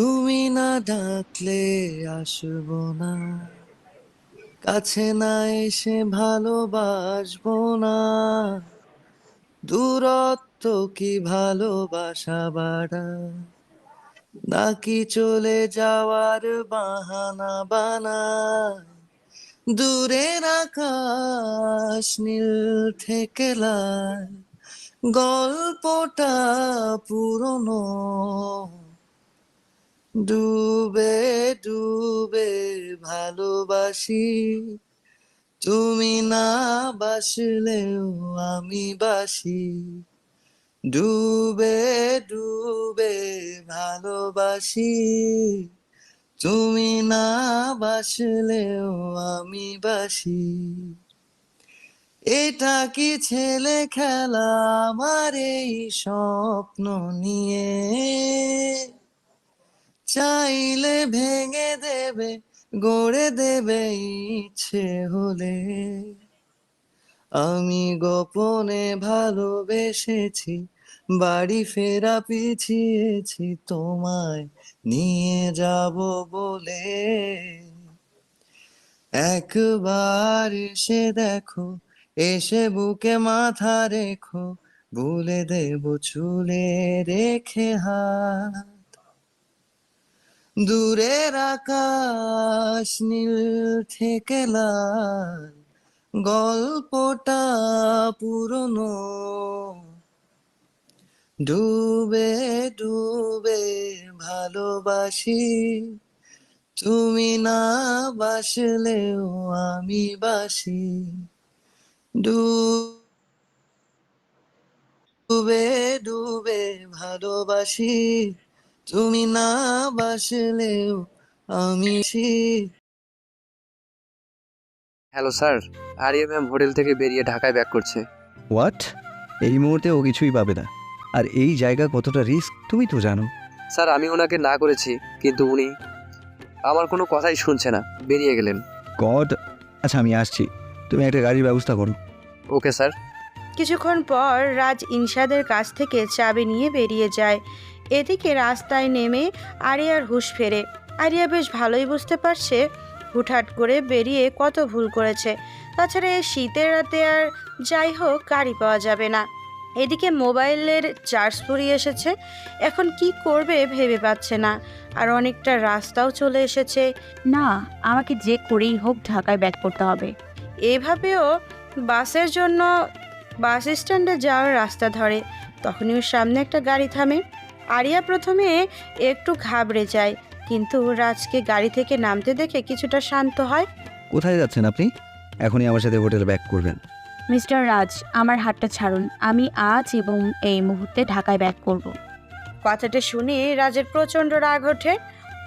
তুমি না ডাকলে আসব না। কাছে না এসে ভালোবাসবো না। দূরত্ব কি ভালোবাসা বাড়া? নাকি চলে যাওয়ার বাহানা বানা? দূরের আকাশ নীল থেকে গল্পটা পুরনো ডুবে ডুবে ভালোবাসি। তুমি না বাসলেও আমি বাসি। ডুবে ডুবে ভালোবাসি। তুমি না বাসলেও আমি বাসি। এটা কি ছেলে খেলা আমার এই স্বপ্ন নিয়ে? চাইলে ভেঙে দেবে, গড়ে দেবে ইচ্ছে হলে। আমি গোপনে ভালোবেসেছি, বাড়ি ফেরা পিছিয়েছি, তোমায় নিয়ে যাব বলে। একবার এসে দেখো, এসে বুকে মাথা রেখো ভুলে দেব চুলে রেখে হাত। দূরের আকাশ নীল থেকে লাল, গল্পটা পুরনো। ডুবে ডুবে ভালোবাসি, তুমি না বাসলেও আমি বাসি। ডুবে ডুবে ভালোবাসি তুমি না বাসলেও আমি hello sir Aria ma'am hotel থেকে বেরিয়ে ঢাকায় ব্যাক করছে। হোয়াট এই মুহূর্তে ও কিছুই পাবে না। আর এই জায়গা কতটা রিস্ক তুমি তো জানো। স্যার আমি ওনাকে না করেছি কিন্তু উনি আমার কোনো কথাই শুনছে না। বেরিয়ে গেলেন। গড আচ্ছা আমি আসছি। তুমি একটা গাড়ির ব্যবস্থা করো। Okay sir. কিছুক্ষণ পর রাজ ইনশাদের কাছ থেকে চাবি নিয়ে বেরিয়ে যায়। এদিকে রাস্তায় নেমে আরিয়ার হুঁশ ফেরে। আরিয়া বেশ ভালোই বুঝতে পারছে হুটহাট করে বেরিয়ে কত ভুল করেছে। তাছাড়া এই শীতের রাতে আর যাই হোক গাড়ি পাওয়া যাবে না। এদিকে মোবাইলের চার্জ ফুরিয়ে এসেছে। এখন কি করবে ভেবে পাচ্ছে না। আর অনেকটা রাস্তাও চলে এসেছে। না আমাকে যে করেই হোক ঢাকায় ব্যাক করতে হবে। এভাবেও বাসের জন্য বাস স্ট্যান্ডে যাওয়ার রাস্তা ধরে। তখনই ওর সামনে একটা গাড়ি থামে। আরিয়া প্রথমে একটু ঘাবড়ে যায় কিন্তু রাজকে গাড়ি থেকে নামতে দেখে কিছুটা শান্ত হয়। কোথায় যাচ্ছেন আপনি? এখনই আমার সাথে হোটেলে ব্যাক করবেন। মিস্টার রাজ আমার হাতটা ছাড়ুন। আমি আজ এবং এই মুহূর্তে ঢাকায় ব্যাক করব। কথাটা শুনে রাজের প্রচণ্ড রাগ ওঠে।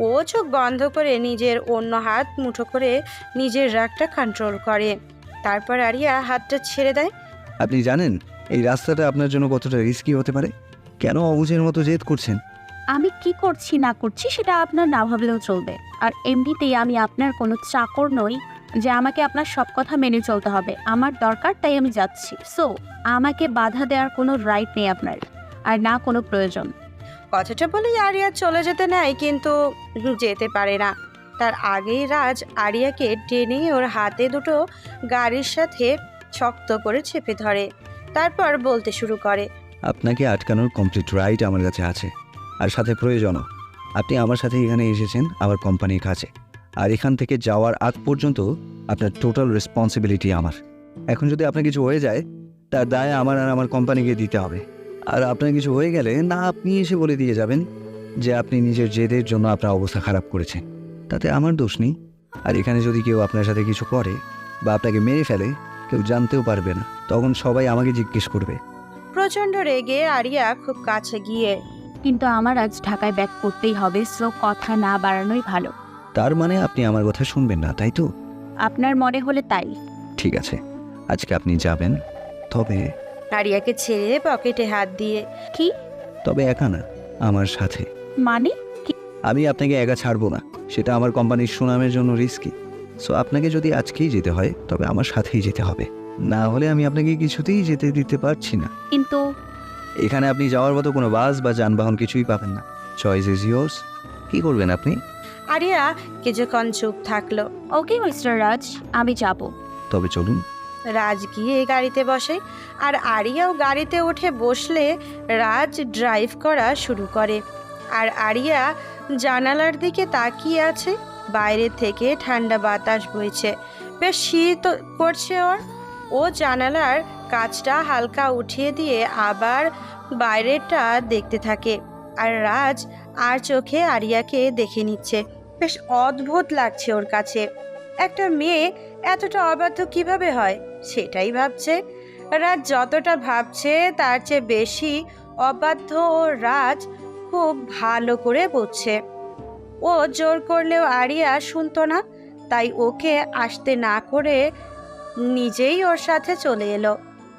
ও চোখ বন্ধ করে নিজের অন্য হাত মুঠো করে নিজের রাগটা কন্ট্রোল করে। তারপর আরিয়া হাতটা ছেড়ে দেয়। আপনি জানেন এই রাস্তাটা আপনার জন্য কতটা রিস্কি হতে পারে? কেন অবুঝের মতো জেদ করছেন? আমি কি করছি না করছি সেটা আপনার না ভাবলেও চলবে। আর এমনিতেই আমি আপনার কোনো চাকর নই যে আমাকে আপনার সব কথা মেনে চলতে হবে। আমার দরকার তাই আমি যাচ্ছি। সো আমাকে বাধা দেওয়ার কোনো রাইট নেই আপনার আর না কোনো প্রয়োজন। কথাটা বলে আরিয়া চলে যেতে নেয় কিন্তু যেতে পারে না। তার আগেই রাজ আরিয়াকে টেনে ওর হাতে দুটো গাড়ির সাথে শক্ত করে চেপে ধরে। তারপর বলতে শুরু করে আপনাকে আটকানোর কমপ্লিট রাইট আমার কাছে আছে। আর সাথে প্রয়োজনও। আপনি আমার সাথে এখানে এসেছেন, আমার কোম্পানির কাছে। আর এখান থেকে যাওয়ার আগ পর্যন্ত আপনার টোটাল রেসপন্সিবিলিটি আমার। এখন যদি আপনার কিছু হয়ে যায়, তার দায় আমার আর আমার কোম্পানিকে দিতে হবে। আর আপনার কিছু হয়ে গেলে না, আপনি এসে বলে দিয়ে যাবেন যে আপনি নিজের জেদের জন্য আপনার অবস্থা খারাপ করেছেন। তাতে আমার দোষ নেই। আর এখানে যদি কেউ আপনার সাথে কিছু করে বা আপনাকে মেরে ফেলে, কেউ জানতেও পারবে না, তখন সবাই আমাকে জিজ্ঞেস করবে। প্রচণ্ড রেগে আরিয়া খুব কাছে গিয়ে কিন্তু আমার আজ ঢাকায় ব্যাক করতেই হবে সো কথা না বাড়ানোই ভালো। তার মানে আপনি আমার কথা শুনবেন না তাই তো? আপনার মনে হলে তাই। ঠিক আছে আজকে আপনি যাবেন তবে আরিয়াকে ছেড়ে পকেটে হাত দিয়ে কি? তবে একা না আমার সাথে। মানে? আমি আপনাকে একা ছাড়বো না সেটা আমার কোম্পানির সুনামের জন্য রিস্কি সো আপনাকে যদি আজকেই যেতে হয় তবে আমার সাথেই যেতে হবে। না হলে আমি আপনাকে কিছুতেই যেতে দিতে পারছি না। কিন্তু এখানে আপনি যাওয়ার মতো কোনো বাস বা যানবাহন কিছুই পাবেন না। চয়েস ইজ ইয়োর্স কি করবেন আপনি? আরিয়া কিছুক্ষণ চুপ থাকল। ওকে মিস্টার রাজ আমি যাব। তবে চলুন। রাজ গিয়ে গাড়িতে বসে আর আরিয়াও গাড়িতে উঠে বসলে রাজ ড্রাইভ করা শুরু করে। আর আরিয়া জানালার দিকে তাকিয়ে আছে বাইরে থেকে ঠান্ডা বাতাস বইছে। বেশ শীত করছে ওর। ও জানালার কাজটা হালকা উঠিয়ে দিয়ে আবার বাইরেটা দেখতে থাকে। আর রাজ আর চোখে আরিয়াকে দেখে নিচ্ছে। বেশ অদ্ভুত লাগছে ওর কাছে। একটা মেয়ে এতটা অবাধ্য কীভাবে হয়, সেটাই ভাবছে। রাজ যতটা ভাবছে, তার চেয়ে বেশি অবাধ্য ও রাজ খুব ভালো করে বুঝছে। ও জোর করলেও আরিয়া শুনতো না, তাই ওকে আসতে না করে নিজেই ওর সাথে চলে এলো।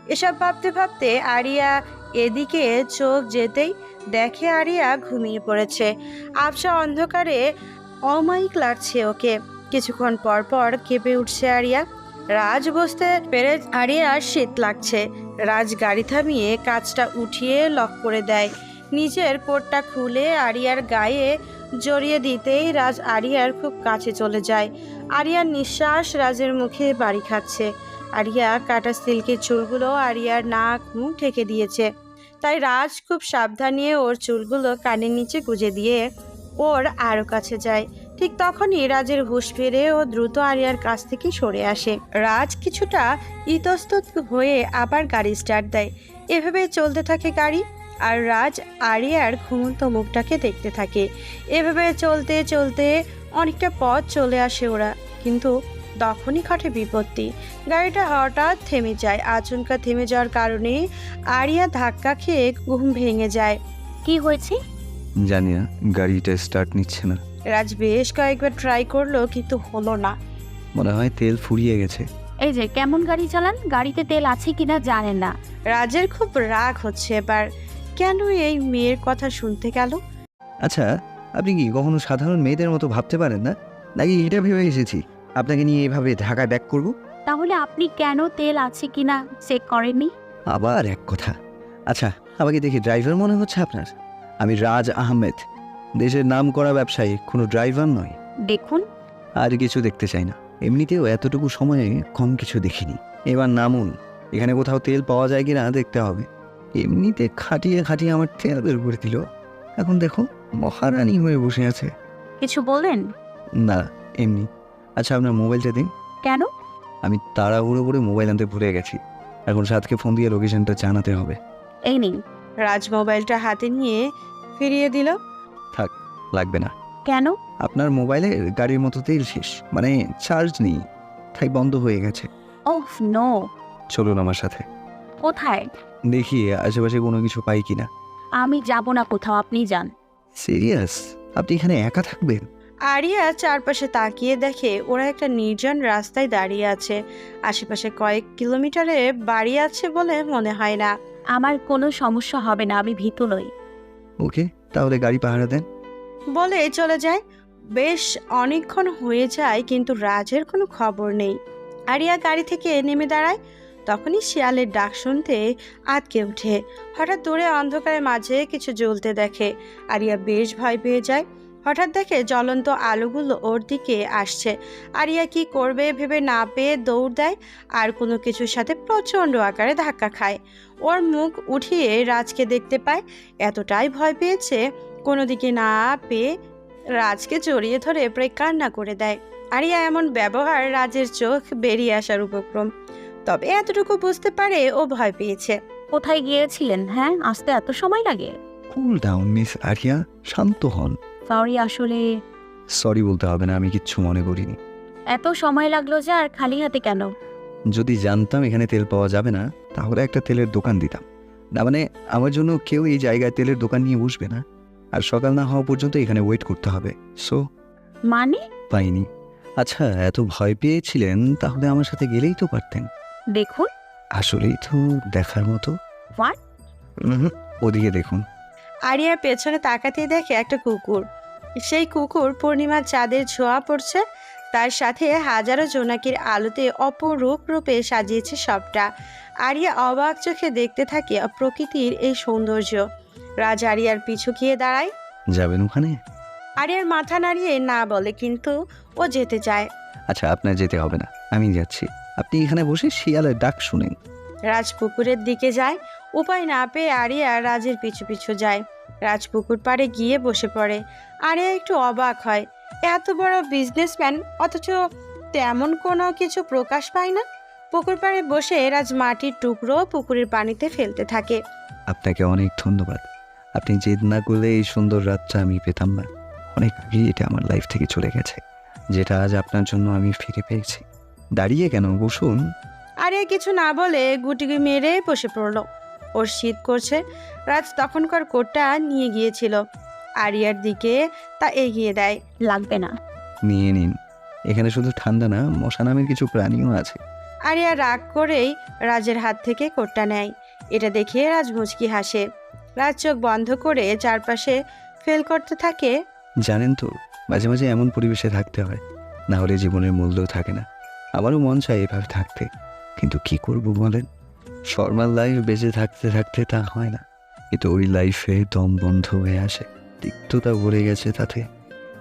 এসব ভাবতে ভাবতে আরিয়া এদিকে চোখ যেতেই দেখে আরিয়া ঘুমিয়ে পড়েছে। আবসা অন্ধকারে অমায়িক লাগছে ওকে। কিছুক্ষণ পর পর কেঁপে উঠছে আরিয়া। রাজ বসতে পেরে আরিয়ার শীত লাগছে। রাজ গাড়ি থামিয়ে কাজটা উঠিয়ে লক করে দেয়। নিজের কোটটা খুলে আরিয়ার গায়ে জড়িয়ে দিতেই রাজ আরিয়ার খুব কাছে চলে যায়। আরিয়ার নিঃশ্বাস রাজের মুখে বাড়ি খাচ্ছে। আরিয়া কাটা সিল্কের চুলগুলো আরিয়ার নাক, মুখ ঢেকে দিয়েছে। তাই রাজ খুব সাবধানে ওর চুলগুলো কানের নিচে গুজে দিয়ে ওর আরও কাছে যায়। ঠিক তখনই রাজের হুঁশ ফিরে ও দ্রুত আরিয়ার কাছ থেকে সরে আসে। রাজ কিছুটা ইতস্তত হয়ে আবার গাড়ি স্টার্ট দেয়। এভাবে চলতে থাকে গাড়ি? আর রাজ আরিয়ার ঘুমন্ত মুখটাকে দেখতে থাকে। এভাবে চলতে চলতে অনেকটা পথ চলে আসে ওরা। কিন্তু তখনই ঘটে বিপত্তি। গাড়িটা হঠাৎ থেমে যায়। আচমকা থেমে যাওয়ার কারণে আরিয়া ধাক্কা খেয়ে ঘুম ভেঙে যায়। কি হয়েছে? জানি না গাড়িটা স্টার্ট নিচ্ছে না। রাজ বেশ কয়েকবার ট্রাই করল কিন্তু হলো না। মনে হয় তেল ফুরিয়ে গেছে। এই যে কেমন গাড়ি চালান? গাড়িতে তেল আছে কিনা জানেন না। রাজের খুব রাগ হচ্ছে এবার। কেন এই মেয়ের কথা শুনতে গেল? আচ্ছা আপনি কি কখনো সাধারণ মেয়েদের মতো ভাবতে পারেন না? নাকি এটা ভেবে এসেছি আপনাকে নিয়ে এভাবে ঢাকা ব্যাক করব? তাহলে আপনি কেন তেল আছে কিনা চেক করেননি? আবার এক কথা। আচ্ছা আমাকে দেখি ড্রাইভার মনে হচ্ছে আপনার। আমি রাজ আহমেদ। দেশের নাম করা ব্যবসায়ী কোনো ড্রাইভার নয় দেখুন। আর কিছু দেখতে চাই না। এমনিতেও এতটুকু সময়ে কম কিছু দেখিনি। এবার নামুন। এখানে কোথাও তেল পাওয়া যায় কিনা দেখতে হবে। এমনিতে খাটিয়ে খাটিয়ে আমার তেল বের করে দিল। এখন দেখো মহারানী হয়ে বসে আছে। কিছু বললেন না এমনি। আচ্ছা আপনার মোবাইলটা দিন। কেন? আমি তাড়াহুড়ো করে মোবাইল আনতে ভুলে গেছি। এখন সাতকে ফোন দিয়ে লোকেশনটা জানাতে হবে। এই নিন। রাজ মোবাইলটা হাতে নিয়ে ফিরিয়ে দিল। থাক লাগবে না। কেন? আপনার মোবাইলে গাড়ির মতো তেল শেষ মানে চার্জ নেই। তাই বন্ধ হয়ে গেছে। ওহ নো চলুন আমার সাথে। কোথায়? দেখি আশেপাশে কোনো কিছু পাই কিনা। আমি যাব না কোথাও আপনি যান। সিরিয়াস? আপনি এখানে একা থাকবেন? আরিয়া চারপাশে তাকিয়ে দেখে ওরা একটা নির্জন রাস্তায় দাঁড়িয়ে আছে। আশেপাশে কয়েক কিলোমিটারে বাড়ি আছে বলে মনে হয় না। আমার কোনো সমস্যা হবে না আমি ভীত নই। ওকে তাহলে গাড়ি পাহারা দেন। বলে চলে যায়। বেশ অনেকক্ষণ হয়ে যায় কিন্তু রাজের কোনো খবর নেই। আরিয়া গাড়ি থেকে নেমে দাঁড়ায়। তখনই শিয়ালের ডাক শুনতে আটকে ওঠে। হঠাৎ দূরে অন্ধকারের মাঝে কিছু জ্বলতে দেখে। আরিয়া বেশ ভয় পেয়ে যায়। হঠাৎ দেখে জ্বলন্ত আলোগুলো ওর দিকে আসছে। আরিয়া কি করবে ভেবে না পেয়ে দৌড় দেয় আর কোনো কিছুর সাথে প্রচণ্ড আকারে ধাক্কা খায়। ওর মুখ উঠিয়ে রাজকে দেখতে পায়। এতটাই ভয় পেয়েছে, কোনো দিকে না পেয়ে রাজকে জড়িয়ে ধরে প্রায় কান্না করে দেয়। আরিয়া এমন ব্যবহার রাজের চোখ বেরিয়ে আসার উপক্রম। তবে এতটুকু বুঝতে পারে ও ভয় পেয়েছে। কোথায় গিয়েছিলেন হ্যাঁ? আসতে এত সময় লাগে? কুল ডাউন মিস আরিয়া শান্ত হন। সরি আসলে সরি বলতে হবে না আমি কিচ্ছু মনে করিনি। এত সময় লাগল যে আর খালি হাতে কেন? যদি জানতাম এখানে তেল পাওয়া যাবে না তাহলে একটা তেলের দোকান দিতাম। না মানে আমার জন্য কেউ এই জায়গায় তেলের দোকান নিয়ে বসবে না। আর সকাল না হওয়া পর্যন্ত এখানে ওয়েট করতে হবে। সো মানে? পাইনি। আচ্ছা এত ভয় পেয়েছিলেন তাহলে আমার সাথে গেলেই তো পারতেন। দেখুন। আসলেই তো দেখার মতো। What? উহুম, ওদিকে দেখুন। আরিয়ার পেছনে তাকাতেই দেখে একটা কুকুর। সেই কুকুর পূর্ণিমার চাঁদের ছোঁয়া পড়ছে। তার সাথে হাজারো জোনাকির আলোতে অপরূপ রূপে সাজিয়েছে সবটা। আরিয়া অবাক চোখে দেখতে থাকে প্রকৃতির এই সৌন্দর্য। রাজ আরিয়ার পিছু গিয়ে দাঁড়ায়। যাবেন ওখানে? আরিয়ার মাথা নাড়িয়ে না বলে কিন্তু ও যেতে চায়। আচ্ছা আপনার যেতে হবে না। আমি যাচ্ছি। আপনি এখানে বসে শিয়ালের ডাক শুনেন। রাজ পুকুরের দিকে যায়। উপায় না পেয়ে আরিয়া রাজের পিছু পিছু যায়। রাজ পুকুর পাড়ে গিয়ে বসে পড়ে। আরিয়া একটু অবাক হয়। এত বড় বিজনেসম্যান অথচ তেমন কোনো কিছু প্রকাশ পায় না। পুকুর পাড়ে বসে রাজ মাটির টুকরো পুকুরের পানিতে ফেলতে থাকে। আপনাকে অনেক ধন্যবাদ। আপনি জেদ না করলে এই সুন্দর রাতটা আমি পেতাম না। অনেক আগেই এটা আমার লাইফ থেকে চলে গেছে। যেটা আজ আপনার জন্য আমি ফিরে পেয়েছি। দাঁড়িয়ে কেন বসুন? আরিয়া কিছু না বলে গুটি মেরে বসে পড়ল। ওর শীত করছে। রাজ তখনকার কোটটা নিয়ে গিয়েছিল। আরিয়ার দিকে তা এগিয়ে দেয়। লাগবে না। নিয়ে নিন। এখানে শুধু ঠান্ডা না মশা নামের কিছু প্রাণীও আছে। আরিয়া রাগ করেই রাজের হাত থেকে কোটটা নেয়। এটা দেখে রাজ মুচকি হাসে। রাজ চোখ বন্ধ করে চারপাশে ফেল করতে থাকে। জানেন তো মাঝে মাঝে এমন পরিবেশে থাকতে হয়। না হলে জীবনের মূল্য থাকে না। আমারও মন চায় এভাবে থাকতে। কিন্তু কি করব বলেন? ফর্মাল লাইফ বেঁচে থাকতে থাকতে তা হয় না। কিন্তু ওই লাইফে দম বন্ধ হয়ে আসে। তিক্ততা ভরে গেছে তাতে।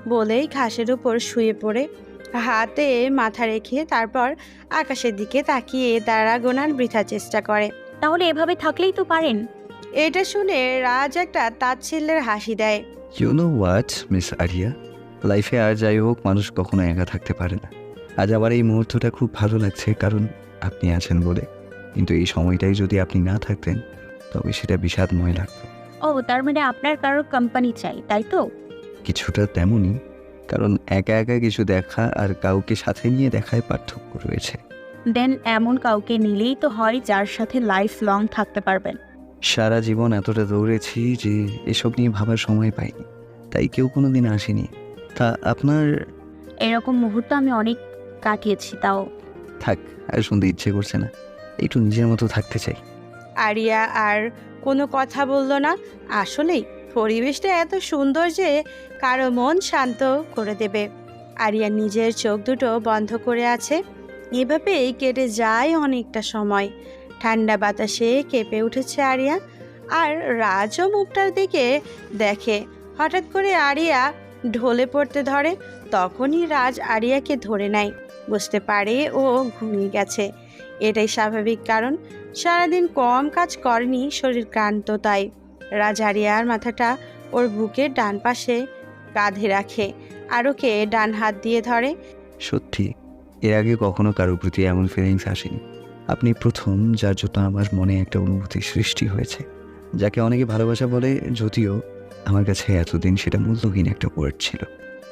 বলেই ঘাসের উপর শুয়ে পড়ে। হাতে মাথা রেখে তারপর আকাশের দিকে তাকিয়ে তারা গোনার বৃথা চেষ্টা করে। তাহলে এভাবে থাকলেই তো পারেন। এটা শুনে রাজ একটা তাচ্ছিল্যের হাসি দেয়। You know what miss Aria লাইফে আর যাই হোক মানুষ কখনো একা থাকতে পারে না। আজ আমার এই মুহূর্তটা খুব ভালো লাগছে কারণ আপনি আছেন বলে। কিন্তু এই সময়টাই যদি আপনি না থাকতেন তবে সেটা বিষাদময় লাগতো। ও তার মানে আপনার কারোর কোম্পানি চাই তাই তো? কিছুটা তেমনই কারণ একা একা কিছু দেখা আর কাউকে সাথে নিয়ে দেখায় পার্থক্য রয়েছে। দেন এমন কাউকে নিলেই তো হয় যার সাথে লাইফ লং থাকতে পারবেন। সারা জীবন এতটা দৌড়েছি যে এসব নিয়ে ভাবার সময় পাইনি। তাই কেউ কোনো দিন আসেনি। তা আপনার এরকম মুহূর্ত আমি অনেক কাটিয়েছি তাও। থাক আর শুনতে ইচ্ছে করছে না। একটু নিজের মতো থাকতে চাই। আরিয়া আর কোনো কথা বলল না? আসলেই পরিবেশটা এত সুন্দর যে কারও মন শান্ত করে দেবে। আরিয়া নিজের চোখ দুটো বন্ধ করে আছে। এভাবেই কেটে যায় অনেকটা সময়। ঠান্ডা বাতাসে কেঁপে উঠেছে আরিয়া। আর রাজও মুখটার দিকে দেখে হঠাৎ করে আরিয়া ঢলে পড়তে ধরে। তখনই রাজ আরিয়াকে ধরে নেয়। বুঝতে পারে ও ঘুমিয়ে গেছে। এটাই স্বাভাবিক কারণ। সারাদিন কম কাজ করেনি শরীর ক্লান্ত তাই। রাজারিয়ার মাথাটা ওর বুকের ডান পাশে কাঁধে রাখে আর ওকে ডান হাত দিয়ে ধরে। সত্যি, এর আগে কখনো কারোর প্রতি এমন ফিলিংস আসেনি। আপনি প্রথম, যার জন্য আমার মনে একটা অনুভূতি সৃষ্টি হয়েছে, যাকে অনেকে ভালোবাসা বলে, যদিও আমার কাছে এতদিন সেটা মূল্যহীন একটা ওয়ার্ড ছিল।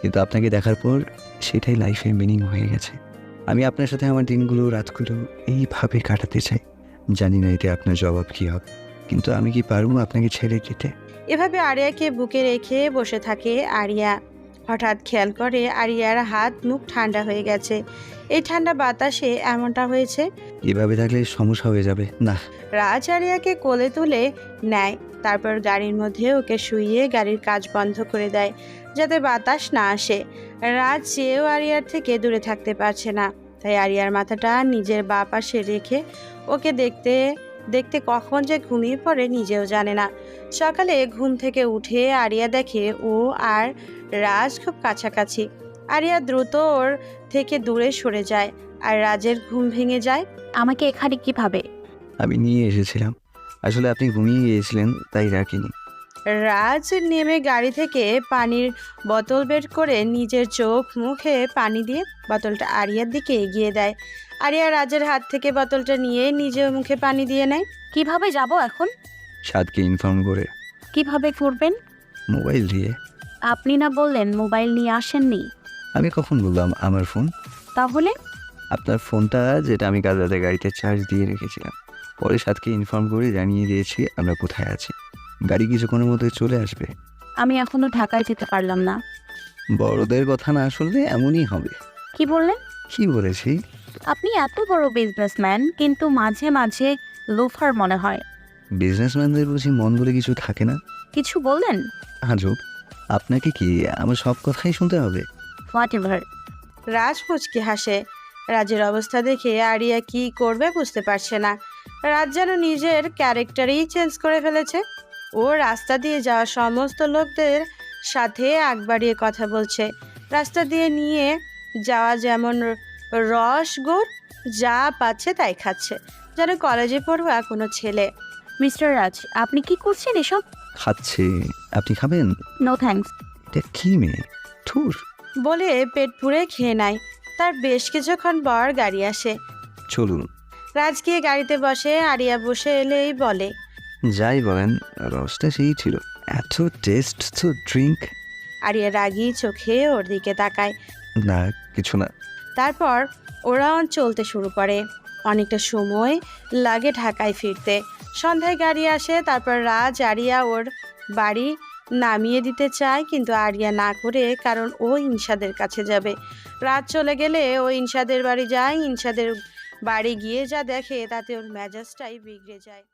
কিন্তু আপনাকে দেখার পর সেটাই লাইফের মিনিং হয়ে গেছে। আমি আপনার সাথে আমার দিনগুলো, রাতগুলো এইভাবে কাটাতে চাই। জানি না এতে আপনার জবাব কী হবে। কিন্তু আমি কি পারব আপনাকে ছেড়ে দিতে? এভাবে আরিয়াকে বুকে রেখে বসে থাকে আরিয়া। হঠাৎ খেয়াল করে আরিয়ার হাত মুখ ঠান্ডা হয়ে গেছে। এই ঠান্ডা বাতাসে এমনটা হয়েছে এভাবে থাকলে সমস্যা হয়ে যাবে। না। রাজ আরিয়াকে কোলে তুলে নেয়, তারপর গাড়ির মধ্যে ওকে শুইয়ে গাড়ির কাজ বন্ধ করে দেয়, যাতে বাতাস না আসে। রাজ চেয়েও আরিয়ার থেকে দূরে থাকতে পারছে না, তাই আরিয়ার মাথাটা নিজের বা পাশে রেখে ওকে দেখতে দেখতে কখন যে ঘুমিয়ে পড়ে নিজেও জানে না। সকালে ঘুম থেকে উঠে আরিয়া দেখে ও আর রাজ খুব কাছাকাছি। আরিয়া দ্রুত ওর থেকে দূরে সরে যায়। আর রাজের ঘুম ভেঙে যায়। আমাকে এখানে কীভাবে? আমি নিয়ে এসেছিলাম। আসলে আপনি ঘুমিয়ে গিয়েছিলেন তাই রাখিনি। রাজ নেমে গাড়ি থেকে পানির বোতল বের করে নিজের চোখ মুখে পানি দিয়ে বোতলটা আরিয়ার দিকে এগিয়ে দেয়। আরিয়া রাজের হাত থেকে বোতলটা নিয়ে নিজের মুখে পানি দিয়ে নেয়। কীভাবে যাব এখন? সাদকে ইনফর্ম করে। কীভাবে করবেন মোবাইল দিয়ে। আপনি না বললেন মোবাইল নিয়ে আসেননি। আমি কখন বললাম আমার ফোন তাহলে? আপনার ফোনটা যেটা আমি কাল রাতে গাড়িতে চার্জ দিয়ে রেখেছিলাম। পরে সাদকে ইনফর্ম করে জানিয়ে দিয়েছি আমরা কোথায় আছি। গাড়ি কিছুক্ষণের মধ্যে চলে আসবে। আমি এখনও ঢাকায় যেতে পারলাম না। বড়দের কথা না শুনলে এমনই হবে। কি বললেন? কি বলেছি? আপনি এত বড় বিজনেসম্যান কিন্তু মাঝে মাঝে লোফার মনে হয়। বিজনেসম্যানদের বুঝি মন বলে কিছু থাকে না? কিছু বললেন? আজব আপনাকে কি আমার সব কথাই শুনতে হবে? হোয়াট এভার রাজ মুচকি হাসে? রাজের অবস্থা দেখে আরিয়া কি করবে বুঝতে পারছে না। রাজ যেন নিজের ক্যারেক্টারই চেঞ্জ করে ফেলেছে। ও রাস্তা দিয়ে যাওয়া সমস্ত লোকদের সাথে আগ বাড়িয়ে কথা বলছে। রাস্তা দিয়ে নিয়ে যাওয়া যেমন রস গুড় যা পাচ্ছে তাই খাচ্ছে যেন কলেজে পড়ুয়া কোনো ছেলে। মিস্টার রাজ আপনি কি করছেন এসব? খাচ্ছে। আপনি খাবেন? নো থ্যাঙ্কস এটা কি মেয়ে? থুর বলে পেট পুড়ে খেয়ে নেয়। তার বেশ কিছুক্ষণ পর গাড়ি আসে। চলুন। রাজ গিয়ে গাড়িতে বসে আরিয়া বসে এলেই বলে যাই বলেন রসটা সেই ছিল। এত টেস্ট তো ড্রিঙ্ক আরিয়া রাগি চোখে ওর দিকে তাকায়। না কিছু না। তারপর ওরা চলতে শুরু করে। অনেকটা সময় লাগে ঢাকায় ফিরতে। সন্ধ্যায় গাড়ি আসে তারপর রাজ আরিয়া ওর বাড়ি নামিয়ে দিতে চায় কিন্তু আরিয়া না করে কারণ ও ইনসাদের কাছে যাবে। রাত চলে গেলে ও ইনসাদের বাড়ি যায়, ইনসাদের বাড়ি গিয়ে যা দেখে তাতে ওর মেজাজটাই বিগড়ে যায়।